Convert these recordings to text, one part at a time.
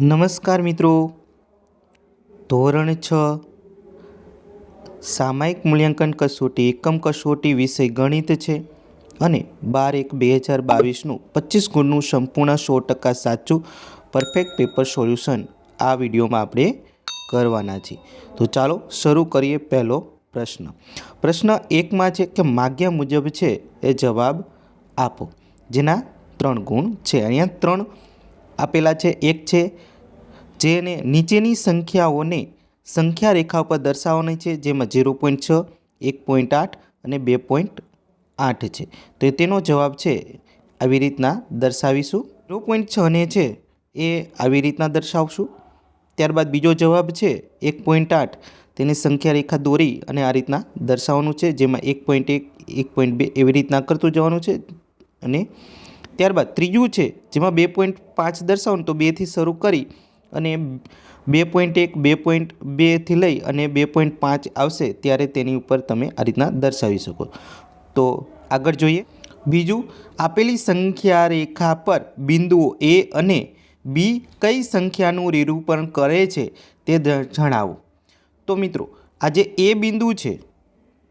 નમસ્કાર મિત્રો. ધોરણ છ. સામાયિક મૂલ્યાંકન કસોટી એકમ કસોટી વિષય ગણિત છે અને બાર એક બે હજાર બાવીસનું પચીસ ગુણનું સંપૂર્ણ સો ટકા સાચું પરફેક્ટ પેપર સોલ્યુશન આ વિડીયોમાં આપણે કરવાના છીએ. તો ચાલો શરૂ કરીએ પહેલો પ્રશ્ન. પ્રશ્ન એકમાં છે કે માગ્યા મુજબ છે એ જવાબ આપો. જેના ત્રણ ગુણ છે. અહીંયા ત્રણ આપેલા છે. એક છે જેને નીચેની સંખ્યાઓને સંખ્યા રેખા ઉપર દર્શાવવાની છે, જેમાં ઝીરો પોઈન્ટ છ, એક પોઈન્ટ આઠ અને બે પોઈન્ટ આઠ છે. તો તેનો જવાબ છે, આવી રીતના દર્શાવીશું. ઝીરો પોઈન્ટ છને છે, એ આવી રીતના દર્શાવશું. ત્યારબાદ બીજો જવાબ છે, એક પોઈન્ટ આઠ, તેની સંખ્યા રેખા દોરી અને આ રીતના દર્શાવવાનું છે, જેમાં એક પોઈન્ટ એક એક પોઈન્ટ બે એવી રીતના કરતું જવાનું છે. અને ત્યારબાદ ત્રીજું છે, જેમાં બે પોઈન્ટ પાંચ દર્શાવવાનું, તો બેથી શરૂ કરી અને બે પોઈન્ટ એક, બે પોઈન્ટ બેથી લઈ અને બે પોઈન્ટ પાંચ આવશે ત્યારે તેની ઉપર તમે આ રીતના દર્શાવી શકો. તો આગળ જોઈએ. બીજું, આપેલી સંખ્યા રેખા પર બિંદુઓ એ અને બી કઈ સંખ્યાનું નિરૂપણ કરે છે તે જણાવો. તો મિત્રો, આ જે એ બિંદુ છે,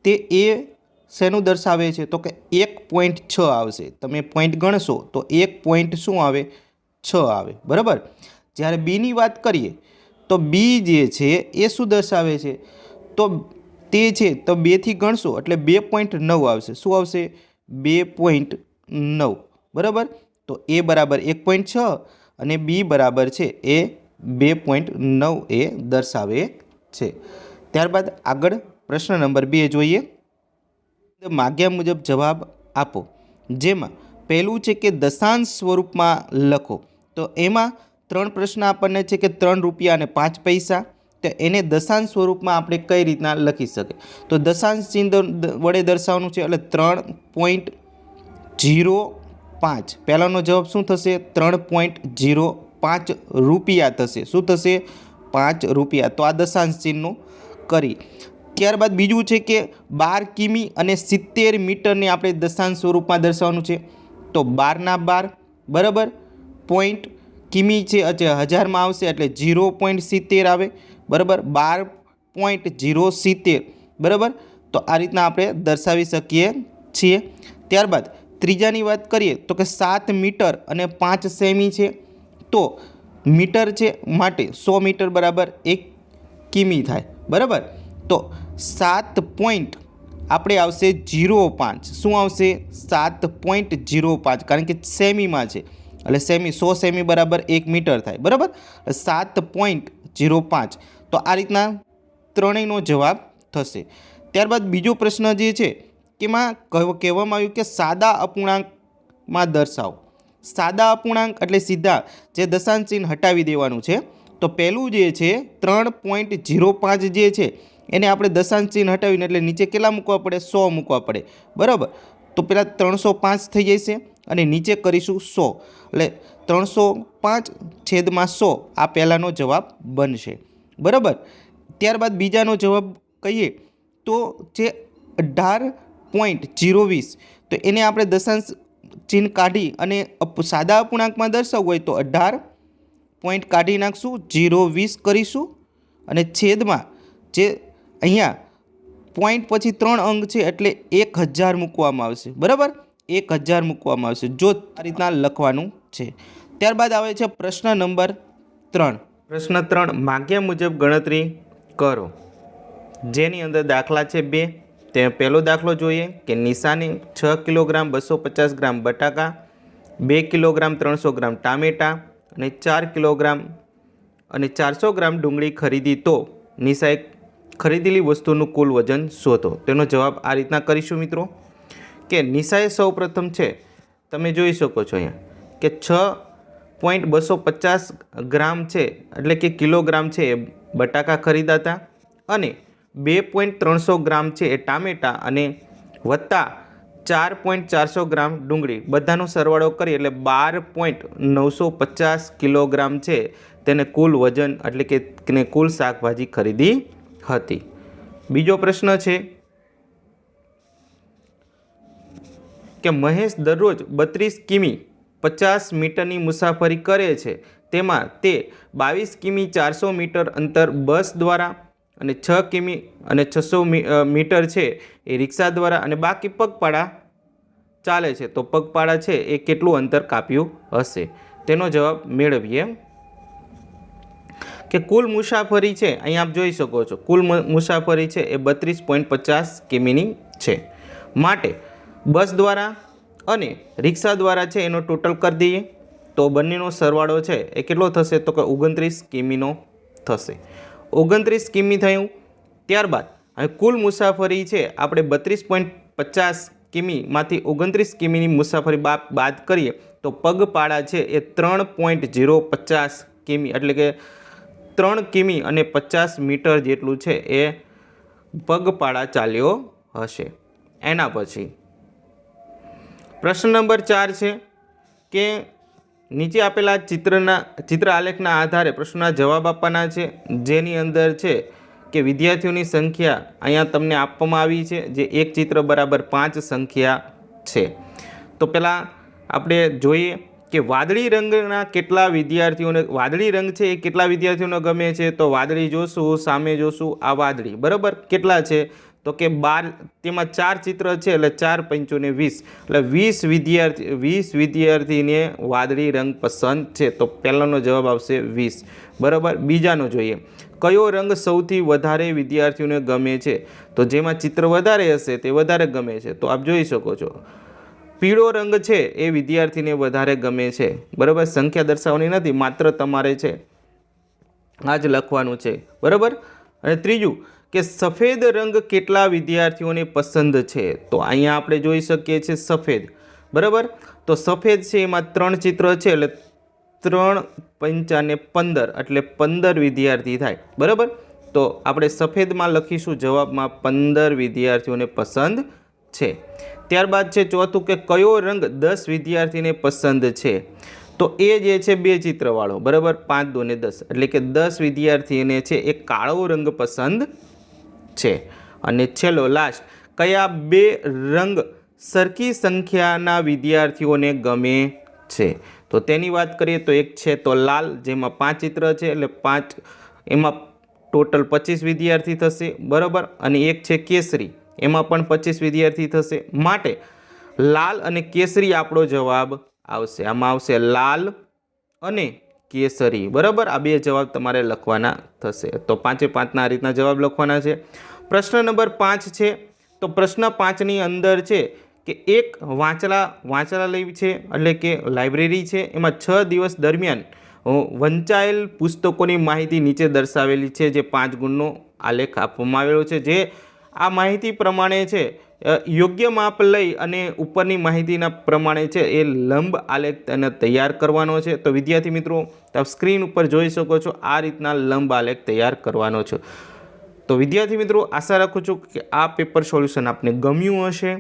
તે એ શેનું દર્શાવે છે? તો કે એક પોઈન્ટ છ આવશે. તમે પોઈન્ટ ગણશો તો એક પોઈન્ટ શું આવે? છ આવે. બરાબર? જ્યારે બીની વાત કરીએ, તો બી જે છે એ શું દર્શાવે છે? તો તે છે, તો બેથી ગણશો, એટલે બે પોઈન્ટ નવ આવશે. શું આવશે? બે પોઈન્ટ નવ. બરાબર? તો એ બરાબર એક પોઈન્ટ છ અને બી બરાબર છે એ બે પોઈન્ટ નવ એ દર્શાવે છે. ત્યારબાદ આગળ પ્રશ્ન નંબર બે જોઈએ. માગ્યા મુજબ જવાબ આપો. જેમાં પહેલું છે કે દશાંશ સ્વરૂપમાં લખો. તો એમાં ત્રણ પ્રશ્ન આપણને છે કે ત્રણ રૂપિયા અને પાંચ પૈસા, તો એને દશાંશ સ્વરૂપમાં આપણે કઈ રીતના લખી શકે તો દશાંશ ચિહ્ન વડે દર્શાવવાનું છે, એટલે ત્રણ પોઈન્ટ જીરો પાંચ. પહેલાંનો જવાબ શું થશે? ત્રણ પોઈન્ટ જીરો પાંચ રૂપિયા થશે. શું થશે? પાંચ રૂપિયા. તો આ દશાંશ ચિહ્નનું કરી. ત્યારબાદ બીજું છે કે બાર કિમી અને સિત્તેર મીટરને આપણે દશાંશ સ્વરૂપમાં દર્શાવવાનું છે. તો બારના બાર, બરાબર? પોઈન્ટ કિમી છે જે હજારમાં આવશે, એટલે જીરો પોઈન્ટ સિત્તેર આવે. બરાબર? બાર પોઈન્ટ જીરો સિત્તેર. બરાબર? તો આ રીતના આપણે દર્શાવી શકીએ છીએ. ત્યારબાદ, ત્રીજાની વાત કરીએ તો કે સાત મીટર અને પાંચ સેમી છે. તો મીટર છે માટે સો મીટર બરાબર એક કિમી થાય. બરાબર? તો સાત પોઈન્ટ આપણે આવશે જીરો પાંચ. શું આવશે? સાત પોઈન્ટ જીરો પાંચ. કારણ કે સેમીમાં છે. એટલે સેમી સો સેમી બરાબર એક મીટર થાય, બરાબર? સાત પોઈન્ટ જીરો પાંચ. તો આ રીતના ત્રણેયનો જવાબ થશે. ત્યારબાદ બીજો પ્રશ્ન જે છે કે એમાં કહેવા- કહેવામાં આવ્યું કે સાદા અપૂર્ણાંકમાં દર્શાવો. સાદા અપૂર્ણાંક એટલે સીધા જે દશાંશ ચિહ્ન હટાવી દેવાનું છે. તો પહેલું જે છે, ત્રણ પોઈન્ટ જીરો પાંચ જે છે, એને આપણે દશાંશ ચિહ્ન હટાવીને એટલે નીચે કેટલા મૂકવા પડે? સો મૂકવા પડે. બરાબર? તો પહેલાં ત્રણસો પાંચ થઈ જશે. અને નીચે કરીશું સો. એટલે ત્રણસો પાંચ છેદમાં સો આ પહેલાંનો જવાબ બનશે. બરાબર? ત્યારબાદ બીજાનો જવાબ કહીએ તો જે અઢાર પોઈન્ટ જીરો વીસ, તો એને આપણે દશાંશ ચિહ્ન કાઢી અને સાદા અપૂર્ણાંકમાં દર્શાવવું હોય તો અઢાર પોઈન્ટ કાઢી નાખશું જીરો વીસ કરીશું અને છેદમાં જે અહીંયા પોઈન્ટ પછી ત્રણ અંક છે એટલે એક હજાર મૂકવામાં આવશે. બરાબર? એક હજાર મૂકવામાં આવશે. જો આ રીતના લખવાનું છે. ત્યારબાદ આવે છે પ્રશ્ન નંબર ત્રણ. પ્રશ્ન ત્રણ માગ્યા મુજબ ગણતરી કરો. જેની અંદર દાખલા છે બે. તે પહેલો દાખલો જોઈએ કે નિશાની છ કિલોગ્રામ બસો પચાસ ગ્રામ બટાકા, બે કિલોગ્રામ ત્રણસો ગ્રામ ટામેટાં અને ચાર કિલોગ્રામ અને ચારસો ગ્રામ ડુંગળી ખરીદી તો નિશાએ ખરીદેલી વસ્તુનું કુલ વજન શોધો. તેનો જવાબ આ રીતના કરીશું મિત્રો. કે નિશાએ સૌ પ્રથમ છે, તમે જોઈ શકો છો અહીંયા, કે છ પોઈન્ટ બસો પચાસ ગ્રામ છે, એટલે કે કિલોગ્રામ છે એ બટાકા ખરીદાતા અને બે પોઈન્ટ ત્રણસો ગ્રામ છે એ ટામેટાં અને વત્તા ચાર પોઈન્ટ ચારસો ગ્રામ ડુંગળી. બધાનો સરવાળો કરી એટલે બાર પોઈન્ટ નવસો પચાસ કિલોગ્રામ છે તેને કુલ વજન એટલે કે કુલ શાકભાજી ખરીદી હતી. બીજો પ્રશ્ન છે કે મહેશ દરરોજ બત્રીસ કિમી પચાસ મીટરની મુસાફરી કરે છે. તેમાં તે બાવીસ કિમી ચારસો મીટર અંતર બસ દ્વારા અને છ કિમી અને છસો મીટર છે એ રિક્ષા દ્વારા અને બાકી પગપાળા ચાલે છે. તો પગપાળા છે એ કેટલું અંતર કાપ્યું હશે? તેનો જવાબ મેળવીએ. કે કુલ મુસાફરી છે, અહીં આપ જોઈ શકો છો. કુલ મુસાફરી છે એ બત્રીસ પોઈન્ટ પચાસ કિમીની છે. માટે બસ દ્વારા અને રિક્ષા દ્વારા છે એનો ટોટલ કરી દઈએ. તો બંનેનો સરવાળો છે એ કેટલો થશે? તો કે ઓગણત્રીસ કિમીનો થશે. ઓગણત્રીસ કિમી થયું. ત્યારબાદ હવે કુલ મુસાફરી છે આપણે બત્રીસ પોઈન્ટ પચાસ કિમીમાંથી ઓગણત્રીસ કિમીની મુસાફરી બાદ કરીએ તો પગપાળા છે એ ત્રણ પોઈન્ટ ઝીરો પચાસ કિમી એટલે કે ત્રણ કિમી અને પચાસ મીટર જેટલું છે એ પગપાળા ચાલ્યો હશે. એના પછી પ્રશ્ન નંબર ચાર છે કે નીચે આપેલા ચિત્રના, ચિત્ર આલેખના આધારે પ્રશ્નના જવાબ આપવાના છે. જેની અંદર છે કે વિદ્યાર્થીઓની સંખ્યા અહીંયા તમને આપવામાં આવી છે, જે એક ચિત્ર બરાબર પાંચ સંખ્યા છે. તો પહેલાં આપણે જોઈએ કે વાદળી રંગના કેટલા વિદ્યાર્થીઓને, વાદળી રંગ છે એ કેટલા વિદ્યાર્થીઓને ગમે છે? તો વાદળી જોશું, સામે જોશું, આ વાદળી. બરાબર? કેટલા છે? તો કે બાર, તેમાં ચાર ચિત્ર છે, એટલે ચાર પંચોને વીસ. એટલે વીસ વિદ્યાર્થી, વીસ વિદ્યાર્થીને વાદળી રંગ પસંદ છે, તો પહેલાંનો જવાબ આવશે વીસ. બરાબર? બીજાનો જોઈએ. કયો રંગ સૌથી વધારે વિદ્યાર્થીઓને ગમે છે? તો જેમાં ચિત્ર વધારે હશે, તે વધારે ગમે છે. તો આપ જોઈ શકો છો. પીળો રંગ છે, એ વિદ્યાર્થીને વધારે ગમે છે. બરાબર? સંખ્યા દર્શાવવાની નથી, માત્ર તમારે છે. આ જ લખવાનું છે. બરાબર? અને ત્રીજું કે સફેદ રંગ કેટલા વિદ્યાર્થીઓને પસંદ છે? તો અહીંયા આપણે જોઈ શકીએ છીએ સફેદ. બરાબર? તો સફેદ છે એમાં ત્રણ ચિત્ર છે, એટલે ત્રણ પંચાને પંદર, એટલે પંદર વિદ્યાર્થી થાય. બરાબર? તો આપણે સફેદમાં લખીશું જવાબમાં પંદર વિદ્યાર્થીઓને પસંદ છે. ત્યારબાદ છે ચોથું કે કયો રંગ દસ વિદ્યાર્થીને પસંદ છે? તો એ જે છે બે ચિત્રવાળો. બરાબર? પાંચ દો ને દસ. એટલે કે દસ વિદ્યાર્થીને છે એ કાળો રંગ પસંદ છે. અને છેલ્લો લાસ્ટ કયા બે રંગ સરખી સંખ્યાના વિદ્યાર્થીઓને ગમે છે? તો તેની વાત કરીએ તો એક છે તો લાલ, જેમાં પાંચ ચિત્ર છે, એટલે પાંચ, એમાં ટોટલ પચીસ વિદ્યાર્થી થશે, બરાબર? અને એક છે કેસરી, એમાં પણ પચીસ વિદ્યાર્થી થશે. માટે લાલ અને કેસરી આપણો જવાબ આવશે. આમાં આવશે લાલ અને કેસરી. બરાબર? આ બે જવાબ તમારે લખવાના થશે. તો પાંચે પાંચના આ રીતના જવાબ લખવાના છે. પ્રશ્ન નંબર પાંચ છે. તો પ્રશ્ન પાંચની અંદર છે કે એક વાંચલા વાંચનાલય છે એટલે કે લાઇબ્રેરી છે. એમાં છ દિવસ દરમિયાન વંચાયેલ પુસ્તકોની માહિતી નીચે દર્શાવેલી છે, જે પાંચ ગુણનો આલેખ આપવામાં આવેલો છે, જે આ માહિતી પ્રમાણે છે યોગ્ય માપ લઈ અને ઉપરની માહિતીના પ્રમાણે છે એ લંબ આલેખ તેને તૈયાર કરવાનો છે. તો વિદ્યાર્થી મિત્રો, તમે સ્ક્રીન ઉપર જોઈ શકો છો આ રીતના લંબ આલેખ તૈયાર કરવાનો છે. તો વિદ્યાર્થી મિત્રો, આશા રાખું છું કે આ પેપર સોલ્યુશન આપને ગમ્યું હશે.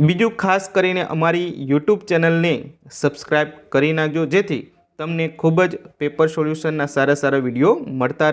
બીજું ખાસ કરીને અમારી યુટ્યુબ ચેનલને સબસ્ક્રાઈબ કરી નાખજો, જેથી તમને ખૂબ જ પેપર સોલ્યુશનના સારા સારા વીડિયો મળતા